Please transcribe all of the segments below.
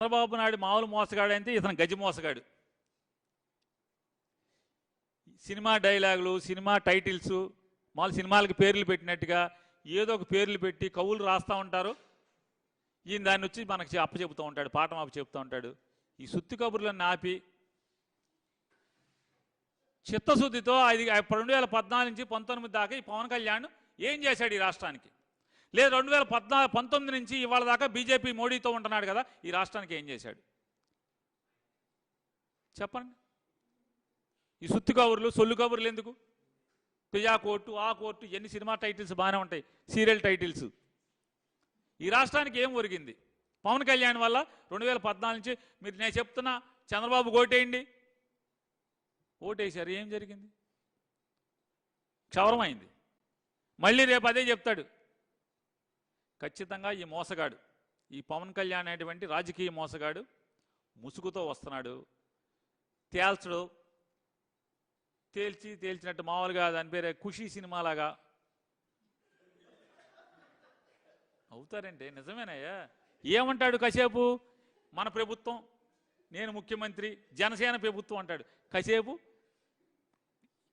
చంద్రబాబు నాయుడు మామూలు మోసగాడు అంటే ఇతను గజి మోసగాడు. సినిమా డైలాగులు సినిమా టైటిల్స్ మామూలు సినిమాలకి పేర్లు పెట్టినట్టుగా ఏదో ఒక పేర్లు పెట్టి కవులు రాస్తూ ఉంటారు. ఈయన దాన్ని వచ్చి మనకి అప్ప చెబుతూ ఉంటాడు పాఠం అప్ప చెబుతూ ఉంటాడు. ఈ సుత్తి కబుర్లను ఆపి చిత్తశుద్ధితో ఐదు రెండు వేల పద్నాలుగు నుంచి పంతొమ్మిది దాకా ఈ పవన్ కళ్యాణ్ ఏం చేశాడు ఈ రాష్ట్రానికి? లేదు రెండు వేల పద్నా పంతొమ్మిది నుంచి ఇవాళ దాకా బీజేపీ మోడీతో ఉంటున్నాడు కదా ఈ రాష్ట్రానికి ఏం చేశాడు? చెప్పండి. ఈ సుత్తు కబుర్లు సొల్లు కబుర్లు ఎందుకు? పిజా కోర్టు ఆ కోర్టు ఎన్ని సినిమా టైటిల్స్ బాగానే ఉంటాయి సీరియల్ టైటిల్స్. ఈ రాష్ట్రానికి ఏం ఒరిగింది? పవన్ కళ్యాణ్ వల్ల రెండు వేల పద్నాలుగు నుంచి మీరు నేను చెప్తున్నా చంద్రబాబు ఓటేయండి. ఓటేశారు ఏం జరిగింది? క్షవరమైంది. మళ్ళీ రేపు అదే చెప్తాడు ఖచ్చితంగా ఈ మోసగాడు ఈ పవన్ కళ్యాణ్ అనేటువంటి రాజకీయ మోసగాడు ముసుగుతో వస్తున్నాడు. తేల్చడు తేల్చి తేల్చినట్టు మామూలుగా దాని పేరే ఖుషీ సినిమాలాగా. అవుతారంటే? నిజమేనయ్యా. ఏమంటాడు కాసేపు? మన ప్రభుత్వం నేను ముఖ్యమంత్రి జనసేన ప్రభుత్వం అంటాడు. కాసేపు?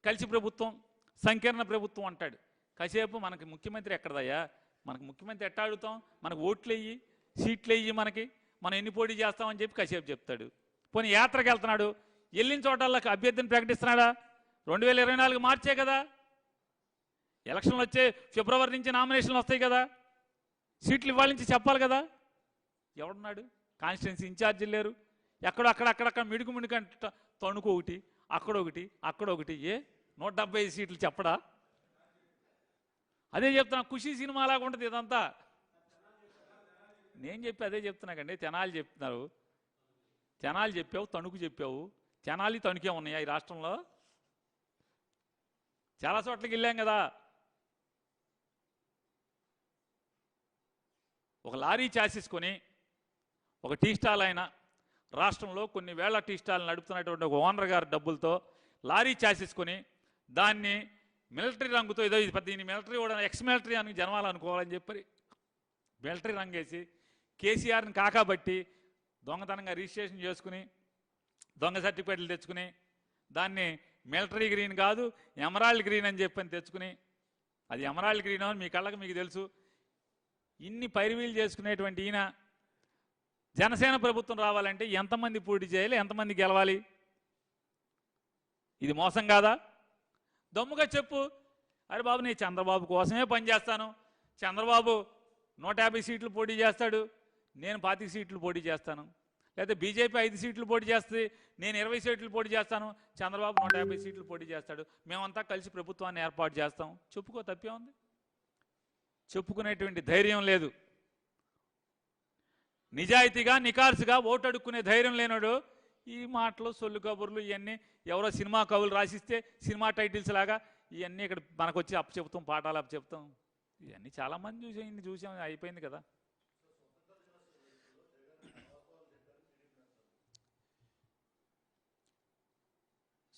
కలిసి ప్రభుత్వం సంకీర్ణ ప్రభుత్వం అంటాడు. కాసేపు మనకి ముఖ్యమంత్రి ఎక్కడదయ్యా? మనకు ముఖ్యమంత్రి ఎట్టా అడుగుతాం? మనకు ఓట్లు వెయ్యి సీట్లు వెయ్యి మనకి. మనం ఎన్ని పోటీ చేస్తామని చెప్పి కాసేపు చెప్తాడు. పోనీ యాత్రకు వెళ్తున్నాడు. వెళ్ళిన చోటల్లో అభ్యర్థిని ప్రకటిస్తున్నాడా? రెండు వేల ఇరవై నాలుగు మార్చే కదా. ఎలక్షన్లు వచ్చే ఫిబ్రవరి నుంచి నామినేషన్లు వస్తాయి కదా. సీట్లు ఇవ్వాలి నుంచి చెప్పాలి కదా. ఎవడున్నాడు? కాన్స్టిట్యున్సీ ఇన్ఛార్జీలు లేరు. ఎక్కడో అక్కడ అక్కడక్కడ మిడుకు మిడుకు అంట తణుకు ఒకటి అక్కడ ఒకటి అక్కడ ఒకటి. ఏ? నూట డెబ్బై ఐదు సీట్లు చెప్పడా? అదే చెప్తున్నా ఖుషి సినిమా లాగా ఉంటుంది ఇదంతా. నేను చెప్పి అదే చెప్తున్నాకండి తెనాలి చెప్తున్నారు. తెనాలి చెప్పావు తణుకు చెప్పావు. తెనాలి తణుకే ఉన్నాయా ఈ రాష్ట్రంలో? చాలా చోట్లకి వెళ్ళాం కదా. ఒక లారీ చాసిస్కొని ఒక టీ స్టాల్ అయిన రాష్ట్రంలో కొన్ని వేల టీ స్టాల్ నడుపుతున్నటువంటి ఒక ఓనర్ గారి డబ్బులతో లారీ చాసిస్కొని దాన్ని మిలిటరీ రంగుతో ఏదో ఇది పెద్ద దీన్ని మిలిటరీ కూడా ఎక్స్ మిలిటరీ అని జన్మాలనుకోవాలని అనుకోవాలని చెప్పి మిలిటరీ రంగు వేసి కేసీఆర్ని కాకాబట్టి దొంగతనంగా రిజిస్ట్రేషన్ చేసుకుని దొంగ సర్టిఫికేట్లు తెచ్చుకుని దాన్ని మిలిటరీ గ్రీన్ కాదు ఎమరాల్డ్ గ్రీన్ అని చెప్పని తెచ్చుకుని అది ఎమరాల్డ్ గ్రీన్ అని మీ కళ్ళకి మీకు తెలుసు. ఇన్ని పైరువీలు చేసుకునేటువంటి ఈయన జనసేన ప్రభుత్వం రావాలంటే ఎంతమంది పోటీ చేయాలి ఎంతమంది గెలవాలి? ఇది మోసం కాదా? దమ్ముగా చెప్పు. అరే బాబు నేను చంద్రబాబు కోసమే పనిచేస్తాను చంద్రబాబు నూట యాభై సీట్లు పోటీ చేస్తాడు. నేను పాతిక సీట్లు పోటీ చేస్తాను. లేకపోతే బీజేపీ ఐదు సీట్లు పోటీ చేస్తుంది. నేను ఇరవై సీట్లు పోటీ చేస్తాను. చంద్రబాబు నూట యాభై సీట్లు పోటీ చేస్తాడు. మేమంతా కలిసి ప్రభుత్వాన్ని ఏర్పాటు చేస్తాం. చెప్పుకో తప్పే ఉంది. చెప్పుకునేటువంటి ధైర్యం లేదు. నిజాయితీగా నికార్సుగా ఓటు అడుక్కునే ధైర్యం లేనాడు ఈ మాటలు సొల్లు కబుర్లు ఇవన్నీ ఎవరో సినిమా కవులు రాసిస్తే సినిమా టైటిల్స్ లాగా ఇవన్నీ ఇక్కడ మనకు వచ్చి అప్పు చెప్తాం పాఠాలు అప్పు చెప్తాం ఇవన్నీ చాలామంది చూసేయండి చూసాం అయిపోయింది కదా.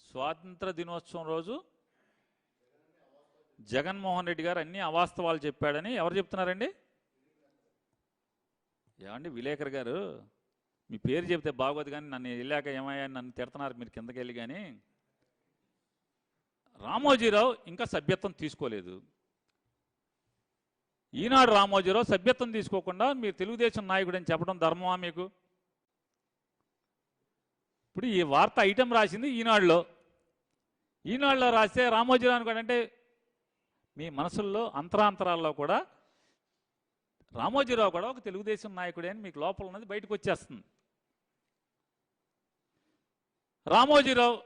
స్వాతంత్ర దినోత్సవం రోజు జగన్మోహన్ రెడ్డి గారు అన్ని అవాస్తవాలు చెప్పాడని ఎవరు చెప్తున్నారండి? ఏమండి విలేకర్ గారు? మీ పేరు చెప్తే బాగోదు కానీ నన్ను వెళ్ళాక ఏమయ్యా నన్ను తిడుతున్నారు మీరు కిందకి వెళ్ళి కానీ రామోజీరావు ఇంకా సభ్యత్వం తీసుకోలేదు. ఈనాడు రామోజీరావు సభ్యత్వం తీసుకోకుండా మీరు తెలుగుదేశం నాయకుడు అని చెప్పడం ధర్మమా మీకు? ఇప్పుడు ఈ వార్త ఐటెం రాసింది ఈనాడులో. ఈనాడులో రాస్తే రామోజీరావు కూడా అంటే మీ మనసుల్లో అంతరాంతరాల్లో కూడా రామోజీరావు కూడా ఒక తెలుగుదేశం నాయకుడే అని మీకు లోపల ఉన్నది బయటకు వచ్చేస్తుంది. రామోజీరావు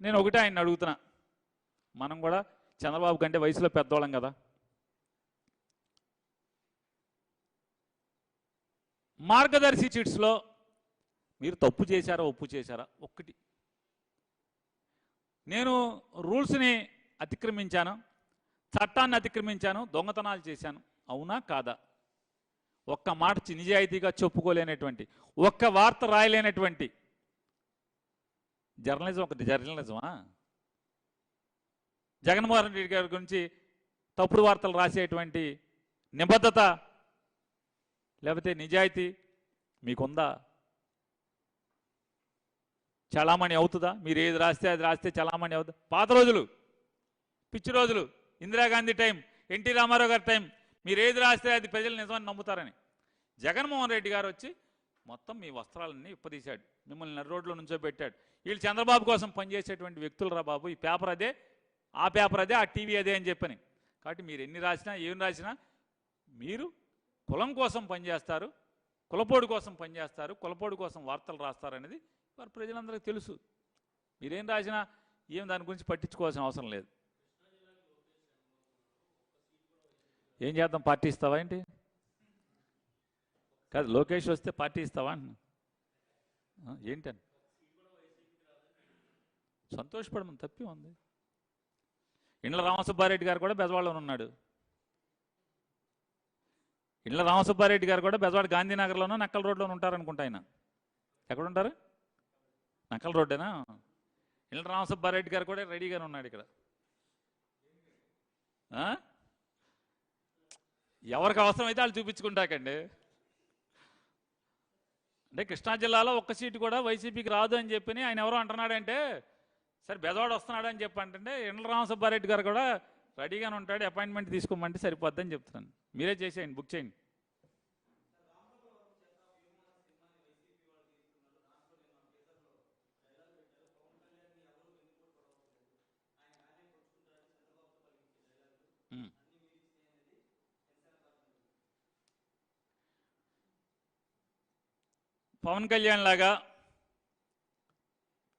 నేను ఒకటే ఆయన అడుగుతున్నా. మనం కూడా చంద్రబాబు కంటే వయసులో పెద్దవాళ్ళం కదా. మార్గదర్శి చిట్స్లో మీరు తప్పు చేశారా ఒప్పు చేశారా? ఒక్కటి. నేను రూల్స్ని అతిక్రమించాను చట్టాన్ని అతిక్రమించాను దొంగతనాలు చేశాను. అవునా కాదా? ఒక్క మాట నిజాయితీగా చెప్పుకోలేనటువంటి ఒక్క వార్త రాయలేనటువంటి జర్నలిజం ఒకటి జర్నలిజమా? జగన్మోహన్ రెడ్డి గారి గురించి తప్పుడు వార్తలు రాసేటువంటి నిబద్ధత లేకపోతే నిజాయితీ మీకుందా? చలామణి అవుతుందా? మీరు ఏది రాస్తే అది రాస్తే చలామణి అవుతుందా? పాత రోజులు పిచ్చి రోజులు ఇందిరాగాంధీ టైం ఎన్టీ రామారావు గారి టైం మీరు ఏది రాస్తే అది ప్రజలు నిజమని నమ్ముతారని. జగన్మోహన్ రెడ్డి గారు వచ్చి మొత్తం మీ వస్త్రాలన్నీ ఇప్పదీశాడు మిమ్మల్ని నెర్రోడ్లో రోడ్లో నుంచో పెట్టాడు. వీళ్ళు చంద్రబాబు కోసం పనిచేసేటువంటి వ్యక్తులు రా బాబు? ఈ పేపర్ అదే ఆ పేపర్ అదే ఆ టీవీ అదే అని చెప్పని. కాబట్టి మీరు ఎన్ని రాసినా ఏం రాసినా మీరు కులం కోసం పనిచేస్తారు కులపోడు కోసం పనిచేస్తారు కులపోడు కోసం వార్తలు రాస్తారు అనేది వారి ప్రజలందరికీ తెలుసు. మీరేం రాసినా ఏం దాని గురించి పట్టించుకోవాల్సిన అవసరం లేదు. ఏం చేద్దాం? పార్టీ ఇస్తావా ఏంటి? కాదు లోకేష్ వస్తే పార్టీ ఇస్తావా అంటున్నా. ఏంటని? సంతోషపడమని తప్పి ఉంది. ఇండ్ల రామసుబ్బారెడ్డి గారు కూడా బెజవాడలో ఉన్నాడు. ఇండ్ల రామసుబ్బారెడ్డి గారు కూడా బెజవాడ గాంధీనగర్లోనో నక్కల రోడ్లోనూ ఉంటారనుకుంటా ఆయన. ఎక్కడ ఉంటారు నక్కల రోడ్డేనా? ఇండ్ల రామసుబ్బారెడ్డి గారు కూడా రెడీగానే ఉన్నాడు ఇక్కడ. ఎవరికి అవసరం అయితే వాళ్ళు చూపించుకుంటాకండి. అంటే కృష్ణా జిల్లాలో ఒక్క సీటు కూడా వైసీపీకి రాదు అని చెప్పి ఆయన ఎవరో అంటున్నాడంటే సరే బెదవాడు వస్తున్నాడు అని చెప్పి అంటే ఇండ్ల రామసుబ్బారెడ్డి గారు కూడా రెడీగానే ఉంటాడు అపాయింట్మెంట్ తీసుకోమంటే సరిపోద్దని చెప్తున్నాను. మీరే చేసేయండి బుక్ చేయండి. పవన్ కళ్యాణ్ లాగా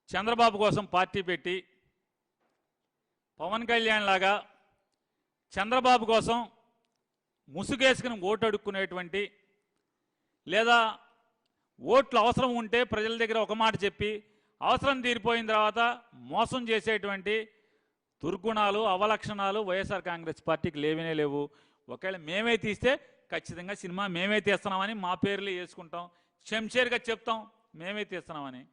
చంద్రబాబు కోసం పార్టీ పెట్టి పవన్ కళ్యాణ్ లాగా చంద్రబాబు కోసం ముసుగేసుకుని ఓటు అడుక్కునేటువంటి లేదా ఓట్లు అవసరం ఉంటే ప్రజల దగ్గర ఒక మాట చెప్పి అవసరం తీరిపోయిన తర్వాత మోసం చేసేటువంటి దుర్గుణాలు అవలక్షణాలు వైఎస్ఆర్ కాంగ్రెస్ పార్టీకి లేవనే లేవు. ఒకవేళ మేమే తీస్తే ఖచ్చితంగా సినిమా మేమే తీస్తున్నామని మా పేర్లు వేసుకుంటాం. చెంచేరుగా చెప్తాం మేమే తీస్తున్నామని.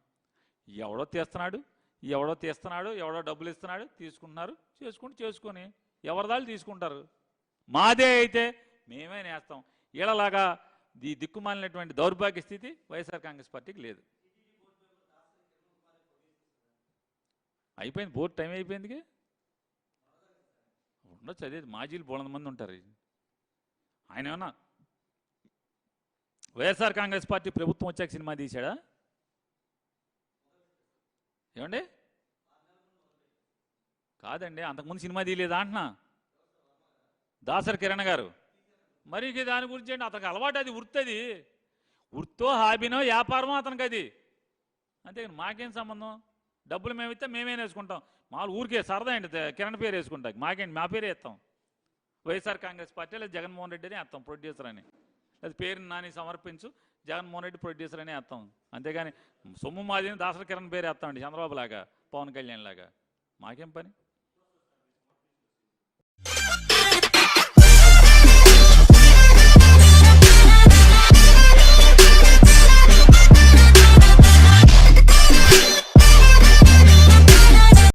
ఎవడో తీస్తున్నాడు ఎవడో తీస్తున్నాడు ఎవడో డబ్బులు ఇస్తున్నాడు తీసుకుంటున్నారు చేసుకుంటూ చేసుకొని ఎవరిదాలు తీసుకుంటారు? మాదే అయితే మేమే నేస్తాం. వీళ్ళలాగా ఈ దిక్కుమాలినటువంటి దౌర్భాగ్య స్థితి వైఎస్ఆర్ కాంగ్రెస్ పార్టీకి లేదు. అయిపోయింది బోర్డు టైం అయిపోయిందికి ఉండొచ్చు అదే మాజీలు బోళంత మంది ఉంటారు. ఆయన ఏమన్నా వైఎస్ఆర్ కాంగ్రెస్ పార్టీ ప్రభుత్వం వచ్చాక సినిమా తీశాడా? ఏమండి? కాదండి అంతకుముందు సినిమా తీయలేదా అంటున్నా? దాసరి కిరణ్ గారు. మరి ఇంక దాని గురించి ఏంటి? అతనికి అలవాటు అది వృత్తి వృత్తో హాబీనో వ్యాపారమో అతనికి అది. అంతే మాకేం సంబంధం? డబ్బులు మేము ఇస్తే మేమే వేసుకుంటాం మాలు ఊరికే సరదా అండి కిరణ్ పేరు వేసుకుంటాం మాకేంటి? మా పేరే ఇస్తాం. వైఎస్ఆర్ కాంగ్రెస్ పార్టీ లేదా జగన్మోహన్ రెడ్డి అని వేస్తాం ప్రొడ్యూసర్ అని. అది పేరు నాని సమర్పించు. జగన్మోహన్ రెడ్డి ప్రొడ్యూసర్ అని వేస్తాం అంతేగాని సొమ్ము మాదిని దాసరి కిరణ్ పేరు వేస్తామండి చంద్రబాబు లాగా పవన్ కళ్యాణ్ లాగా. మాకేం పని?